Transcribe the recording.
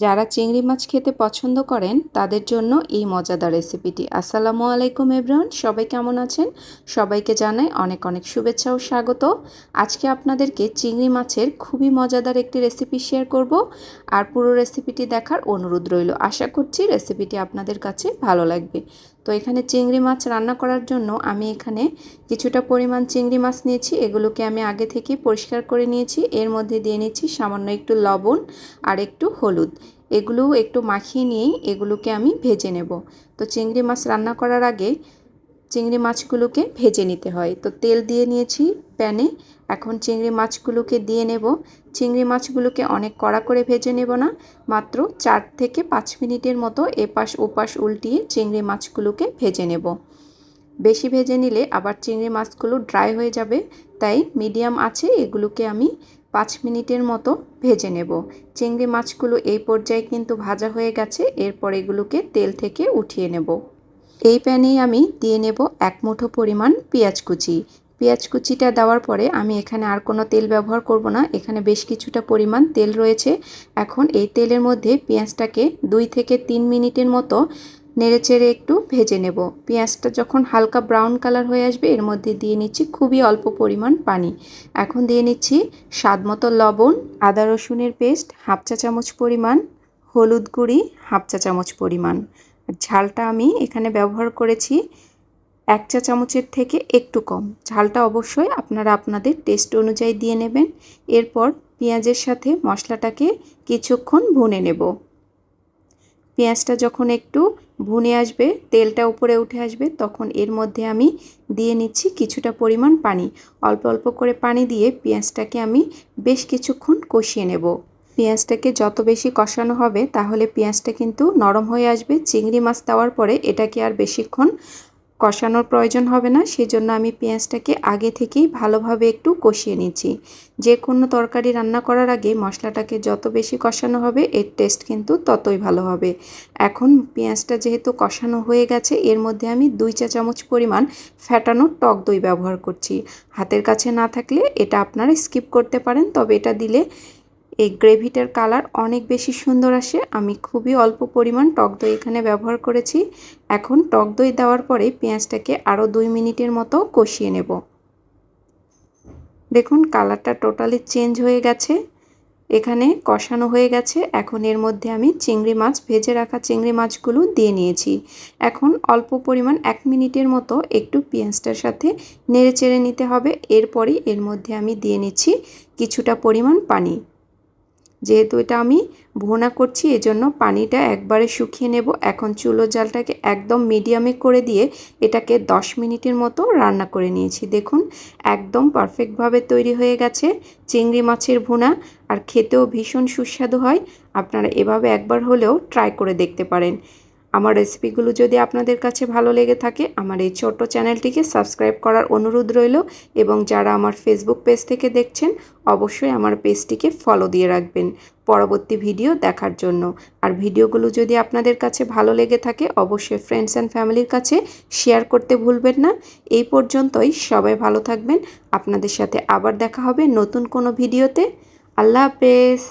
যারা চিংড়ি মাছ খেতে পছন্দ করেন, তাদের জন্য এই মজাদার রেসিপিটি। আসসালামু আলাইকুম এভরিওয়ান, সবাই কেমন আছেন? সবাইকে জানাই অনেক অনেক শুভেচ্ছা ও স্বাগত। আজকে আপনাদেরকে চিংড়ি মাছের খুবই মজাদার একটি রেসিপি শেয়ার করব, আর পুরো রেসিপিটি দেখার অনুরোধ রইল। আশা করছি রেসিপিটি আপনাদের কাছে ভালো লাগবে। তো এখানে চিংড়ি মাছ রান্না করার জন্য আমি এখানে কিছুটা পরিমাণ চিংড়ি মাছ নিয়েছি। এগুলোকে আমি আগে থেকে পরিষ্কার করে নিয়েছি। এর মধ্যে দিয়ে নিচ্ছি সামান্য একটু লবণ আর একটু হলুদ। এগুলো একটু মাখিয়ে নিয়েই এগুলোকে আমি ভেজে নেব। তো চিংড়ি মাছ রান্না করার আগে চিংড়ি মাছগুলোকে ভেজে নিতে হয়। তো তেল দিয়ে নিয়েছি প্যানে। এখন চিংড়ি মাছগুলোকে দিয়ে নেব। চিংড়ি মাছগুলোকে অনেক কড়া করে ভেজে নেব না। মাত্র চার থেকে পাঁচ মিনিটের মতো এপাশ ওপাশ উল্টিয়ে চিংড়ি মাছগুলোকে ভেজে নেব। বেশি ভেজে নিলে আবার চিংড়ি মাছগুলো ড্রাই হয়ে যাবে। তাই মিডিয়াম আছে এগুলোকে আমি পাঁচ মিনিটের মতো ভেজে নেব। চিংড়ি মাছগুলো এই পর্যায়ে কিন্তু ভাজা হয়ে গেছে, এরপর এগুলোকে তেল থেকে উঠিয়ে নেব। এই প্যানেই আমি দিয়ে নেব এক মুঠো পরিমাণ পেঁয়াজ কুচি। পেঁয়াজ কুচিটা দেওয়ার পরে আমি এখানে আর কোনো তেল ব্যবহার করব না, এখানে বেশ কিছুটা পরিমাণ তেল রয়েছে। এখন এই তেলের মধ্যে পেঁয়াজটাকে দুই থেকে তিন মিনিটের মতো নেড়েচেড়ে একটু ভেজে নেব। পেঁয়াজটা যখন হালকা ব্রাউন কালার হয়ে আসবে, এর মধ্যে দিয়ে নিচ্ছি খুবই অল্প পরিমাণ পানি। এখন দিয়ে নিচ্ছি স্বাদ মতো লবণ, আদা রসুনের পেস্ট, হাফ চা চামচ পরিমাণ, হলুদ গুঁড়ি, হাফ চা চামচ পরিমাণ। ঝালটা আমি এখানে ব্যবহার করেছি এক চা চামচের থেকে একটু কম। ঝালটা অবশ্যই আপনারা আপনাদের টেস্ট অনুযায়ী দিয়ে নেবেন। এরপর পেঁয়াজের সাথে মশলাটাকে কিছুক্ষণ ভুনে নেব। পেঁয়াজটা যখন একটু ভুনে আসবে, তেলটা উপরে উঠে আসবে, তখন এর মধ্যে আমি দিয়ে নিচ্ছি কিছুটা পরিমাণ পানি। অল্প অল্প করে পানি দিয়ে পেঁয়াজটাকে আমি বেশ কিছুক্ষণ কষিয়ে নেব। পেঁয়াজটাকে যত বেশি কষানো হবে, তাহলে পেঁয়াজটা কিন্তু নরম হয়ে আসবে। চিংড়ি মাছ দেওয়ার পরে এটাকে আর বেশিক্ষণ কষানোর প্রয়োজন হবে না, সেজন্য আমি পেঁয়াজটাকে আগে থেকেই ভালোভাবে একটু কষিয়ে নিচ্ছি। যে কোনো তরকারি রান্না করার আগে মশলাটাকে যত বেশি কষানো হবে, এর টেস্ট কিন্তু ততই ভালো হবে। এখন পেঁয়াজটা যেহেতু কষানো হয়ে গেছে, এর মধ্যে আমি দুই চা চামচ পরিমাণ ফ্যাটানো টক দই ব্যবহার করছি। হাতের কাছে না থাকলে এটা আপনারা স্কিপ করতে পারেন, তবে এটা দিলে এই গ্রেভিটার কালার অনেক বেশি সুন্দর আসে। আমি খুবই অল্প পরিমাণ টক দই এখানে ব্যবহার করেছি। এখন টক দই দেওয়ার পরে পেঁয়াজটাকে আরও দুই মিনিটের মতো কষিয়ে নেব। দেখুন, কালারটা টোটালি চেঞ্জ হয়ে গেছে। এখানে কষানো হয়ে গেছে। এখন এর মধ্যে আমি চিংড়ি মাছ, ভেজে রাখা চিংড়ি মাছগুলো দিয়ে নিয়েছি। এখন অল্প পরিমাণ এক মিনিটের মতো একটু পেঁয়াজটার সাথে নেড়ে চেড়ে নিতে হবে। এরপরই এর মধ্যে আমি দিয়ে নিচ্ছি কিছুটা পরিমাণ পানি। যেহেতু এটা আমি ভোনা করছি, এজন্য পানিটা একবারে শুকিয়ে নেব। এখন চুলো জালটাকে একদম মিডিয়ামে করে দিয়ে এটাকে 10 মিনিটের মতো রান্না করে নিয়েছি। দেখুন, একদম পারফেক্টভাবে তৈরি হয়ে গেছে চিংড়ি মাছের ভোনা, আর খেতেও ভীষণ সুস্বাদু হয়। আপনারা এভাবে একবার হলেও ট্রাই করে দেখতে পারেন। আমার রেসিপিগুলো যদি আপনাদের কাছে ভালো লেগে থাকে, আমার এই ছোট্ট চ্যানেলটিকে সাবস্ক্রাইব করার অনুরোধ রইল এবং যারা আমার ফেসবুক পেজ থেকে দেখছেন, অবশ্যই আমার পেজটিকে ফলো দিয়ে রাখবেন পরবর্তী ভিডিও দেখার জন্য। আর ভিডিওগুলো যদি আপনাদের কাছে ভালো লেগে থাকে, অবশ্যই ফ্রেন্ডস অ্যান্ড ফ্যামিলির কাছে শেয়ার করতে ভুলবেন না। এই পর্যন্তই, সবাই ভালো থাকবেন। আপনাদের সাথে আবার দেখা হবে নতুন কোনো ভিডিওতে আল্লাহ হাফেজ।